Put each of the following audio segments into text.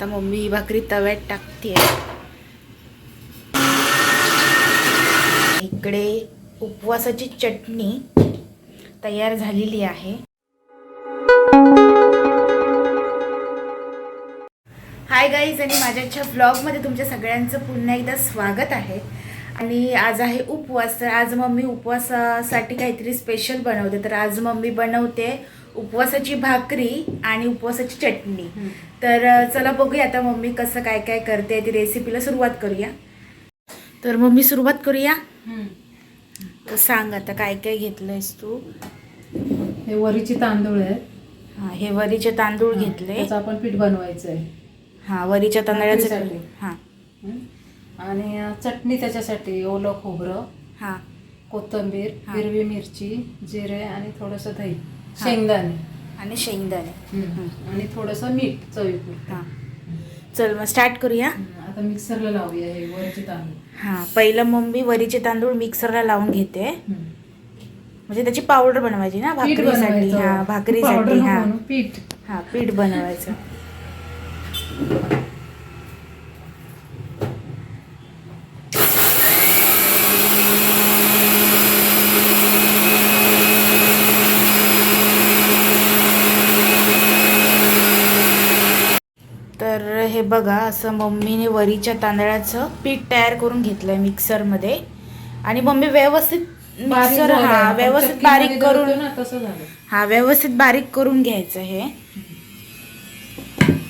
आता मम्मी भाकरी तव्यात टाकते इकडे उपवासाची चटणी तयार झालेली आहे. हाय गाईज आणि माझ्याच्या ब्लॉगमध्ये तुमच्या सगळ्यांचं पुन्हा एकदा स्वागत आहे. आणि आज आहे उपवास तर आज मम्मी उपवासासाठी काहीतरी स्पेशल बनवते. तर आज मम्मी बनवते उपवासाची भाकरी आणि उपवासाची चटणी. तर चला बघूया आता मम्मी कसं काय काय करते ती रेसिपीला सुरुवात करूया. तर मम्मी सुरुवात करूया. तर सांग आता काय काय घेतलंयस तू. हे वरीची तांदूळ आहेत. हा हे वरीचे तांदूळ घेतले. त्याचं आपण पीठ बनवायचं आहे हा वरीच्या तांदळाचं. हा? आणि चटणी त्याच्यासाठी ओलं खोबरं हा. कोथिंबीर. हिरवी मिरची जिरे आणि थोडंसं दही. शेंगदाणे. आणि शेंगदाणे. आणि थोडंसं मीठ चवीपुरतं. हा. चल मग स्टार्ट करूया. आता मिक्सरला लावूया हे वरीचे तांदूळ. हा. पहिलं मम्मी वरीचे तांदूळ मिक्सरला लावून घेते. म्हणजे त्याची पावडर बनवायची ना पीठ भाकरीसाठी. बनवायचं. हा भाकरीसाठी. हा. पीठ. हा पीठ बनवायचं तर हे बघा असं मम्मीने वरीच्या तांदळाचं पीठ तयार करून घेतलंय मिक्सरमध्ये. आणि मम्मी व्यवस्थित बारीक मिक्सर. हा व्यवस्थित बारीक करून झालं. हा व्यवस्थित बारीक करून घ्यायचं हे.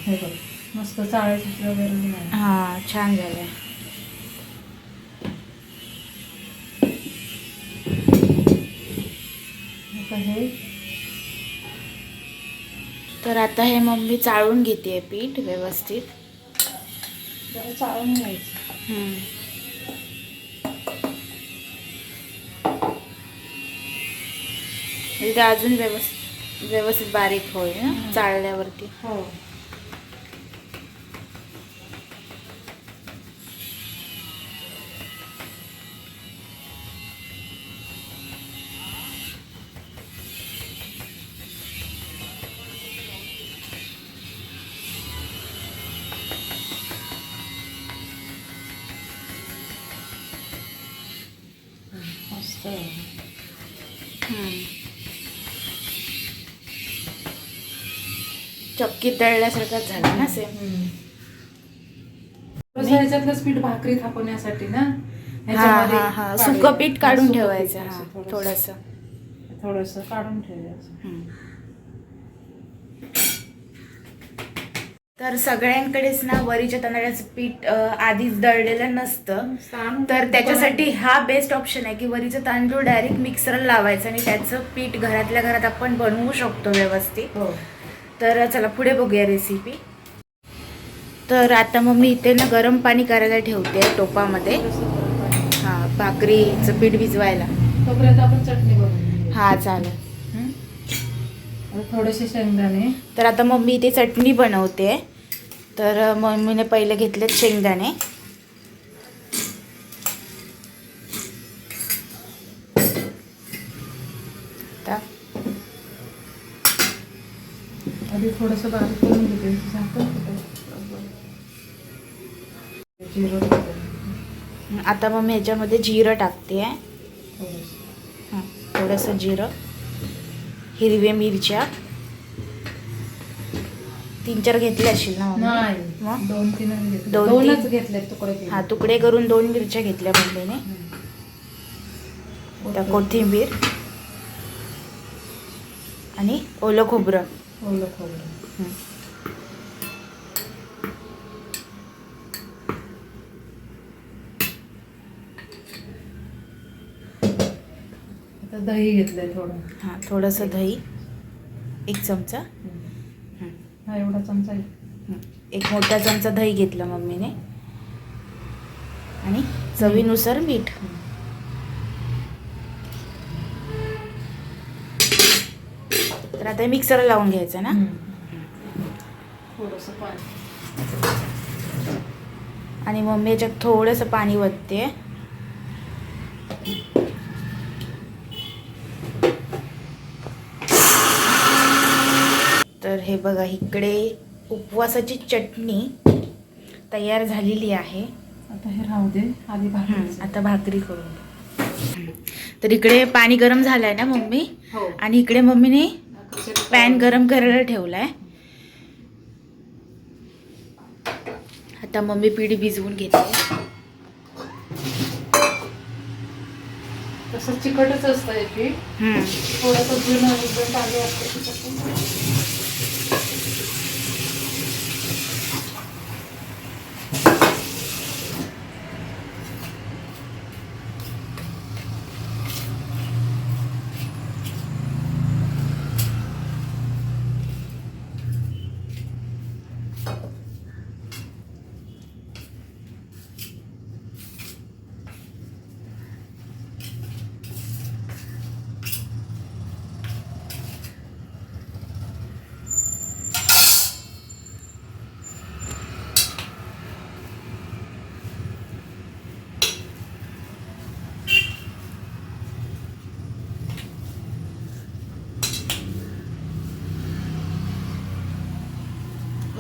हे मस्त हा छान हे. तर आता हे मम्मी चाळून घेते पीठ व्यवस्थित. जरा चाळून घ्यायचं हम्म. म्हणजे अजून व्यवस्थित व्यवस्थित बारीक होईल ना. चाळल्यावरती हो मस्त. चक्कीत दळल्यासारखंच झालं ना सेम पीठ भाकरी थापण्यासाठी ना. सुकं पीठ काढून ठेवायचं थोडंसं. थोडंसं. काढून ठेवायचं. तर सगळ्यांकडेच ना वरीच्या तांदळाचं पीठ आधीच दळलेलं नसतं. तर त्याच्यासाठी हा बेस्ट ऑप्शन आहे की वरीचं तांदूळ डायरेक्ट मिक्सरला लावायचं आणि त्याचं पीठ घरातल्या घरात आपण बनवू शकतो व्यवस्थित. हो. तर चला पुढे बघूया रेसिपी तर आता मग मी इथे ना गरम पाणी करायला ठेवते टोपामध्ये. हां भाकरीचं पीठ भिजवायला. हा चालेल. थोडेसे शेंगदाणे. तर आता मम्मी इथे चटणी बनवते. तर मम्मीने पहिले घेतलेत शेंगदाणे. आता. आधी थोडंसं बारीक करून घेते? जिरं. आता मम्मी ह्याच्यामध्ये जिरं टाकते. थोडंसं. हां थोडंसं जिरं. हिरव्या मिरच्या तीन चार घेतल्या असतील ना मम्मी? नाही मग? दोन दोन, दोनच? घेतले तुकडे केले. हा तुकडे करून दोन मिरच्या घेतल्या मम्मीने. आता कोथिंबीर आणि ओलं खोबरं ओलं खोबरं हं. दही घेतलंय थोडं हां थोडंसं दही एक चमचा हं. एवढा चमचा आहे. हं. एक मोठा चमचा दही घेतला मम्मीने आणि चवीनुसार मीठ. तर आता मिक्सर लावून घ्यायचं ना. थोडंसं पाणी आणि मम्मी याच्यात थोडंसं पाणी वतते तर हे बघा इकडे उपवासाची चटणी तयार झालेली आहे. आता हे राहू दे आधी भाकरी आता भाकरी करून. तर इकडे पाणी गरम झालंय ना मम्मी? हो. आणि इकडे मम्मीने पॅन गरम करायला ठेवलाय. आता मम्मी पिढी भिजवून घेते. तसं चिकटच असतं हे पीठ. हं. थोडंसं जुनं एकदम ताजे असतं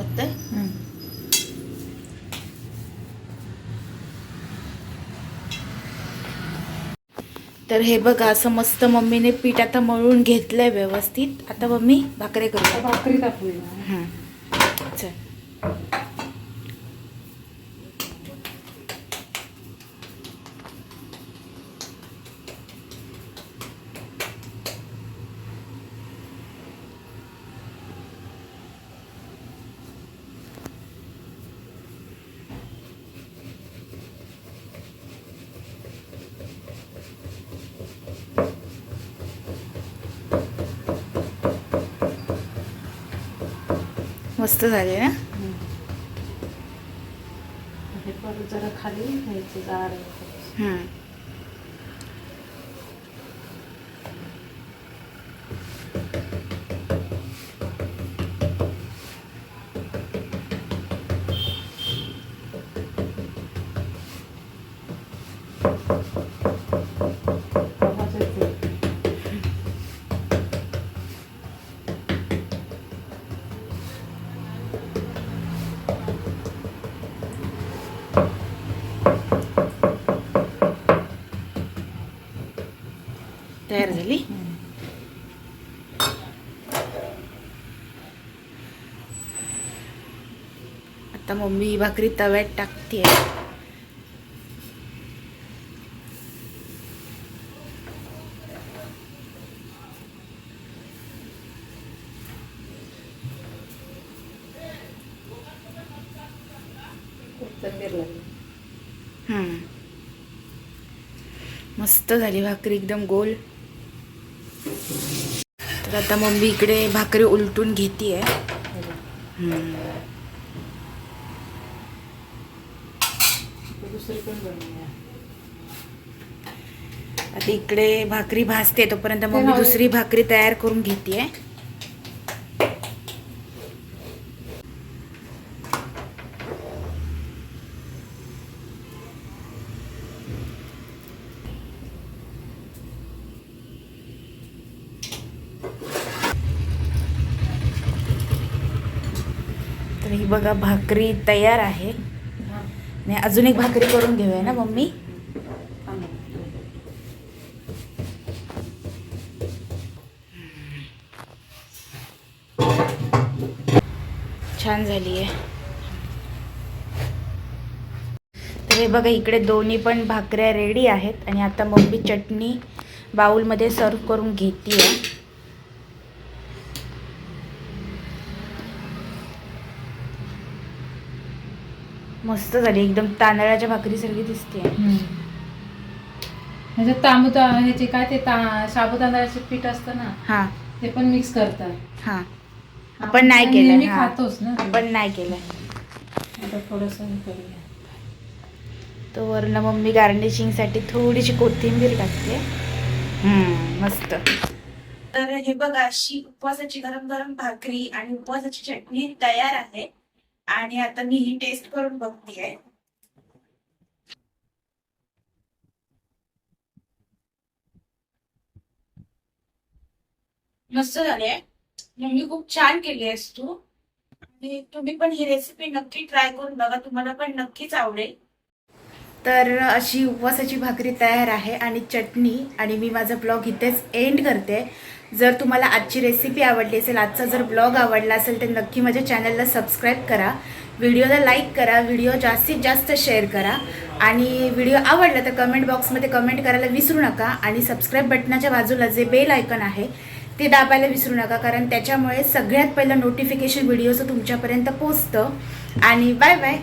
होतंय हं. तर हे बघा असं मस्त मम्मीने पीठ आता मळून घेतलंय व्यवस्थित. आता मम्मी भाकरे करूया भाकरी टाकूया. हं. चल. मस्त झाले ना? परत जरा खाली घ्यायचं तयार झाली? आता मम्मी भाकरी तव्यात टाकते कोथिंबीर लागली. मस्त झाली भाकरी एकदम गोल. तर आता मम्मी इकडे भाकरी उलटून घेते आता इकडे भाकरी भाजते तोपर्यंत मम्मी दुसरी भाकरी तयार करून घेते बघा भाकरी तयार आहे. नाही आणि अजून एक भाकरी करून घेऊया ना मम्मी? छान झाली आहे. तर हे बघा इकडे दोन्ही पण भाकऱ्या रेडी आहेत. आणि आता मम्मी चटणी बाऊलमध्ये सर्व करून घेते मस्त झाली. एकदम तांदळाच्या भाकरीसारखी दिसते. ह्याच्यात तांबू ह्याचे काय ते ता साबुदाण्याचे पीठ असतं ना हां. ते पण मिक्स करतात. हां. आपण नाही केलं. हां. खातोच ना. आपण नाही केलं. आता थोडस करूया. तो वरनं मम्मी गार्निशिंगसाठी थोडीशी कोथिंबीर टाकते हम्म, मस्त. तर हे बघा अशी उपवासाची गरम गरम भाकरी आणि उपवासाची चटणी तयार आहे. आणि आता मी ही टेस्ट करून बघतीये. मस्त झाले मम्मी खूप छान केली आहेस तू. आणि तुम्ही पण ही रेसिपी नक्की ट्राय करून बघा. तुम्हाला पण नक्कीच आवडेल. तर अशी उपवासाची भाकरी तयार आहे आणि चटणी आणि मी माझा ब्लॉग इथेच एंड करते. जर तुम्हाला आजची रेसिपी आवडली असेल आजचा जर ब्लॉग आवडला असेल तर नक्की माझ्या चॅनलला सबस्क्राईब करा. व्हिडिओला लाईक करा व्हिडिओ जास्तीत जास्त शेअर करा. आणि व्हिडिओ आवडला तर कमेंट बॉक्समध्ये कमेंट करायला विसरू नका. आणि सबस्क्राईब बटनाच्या बाजूला जे बेल आयकन आहे ते दाबायला विसरू नका. कारण त्याच्यामुळे सगळ्यात पहिलं नोटिफिकेशन व्हिडिओचं तुमच्यापर्यंत पोचतं आणि बाय बाय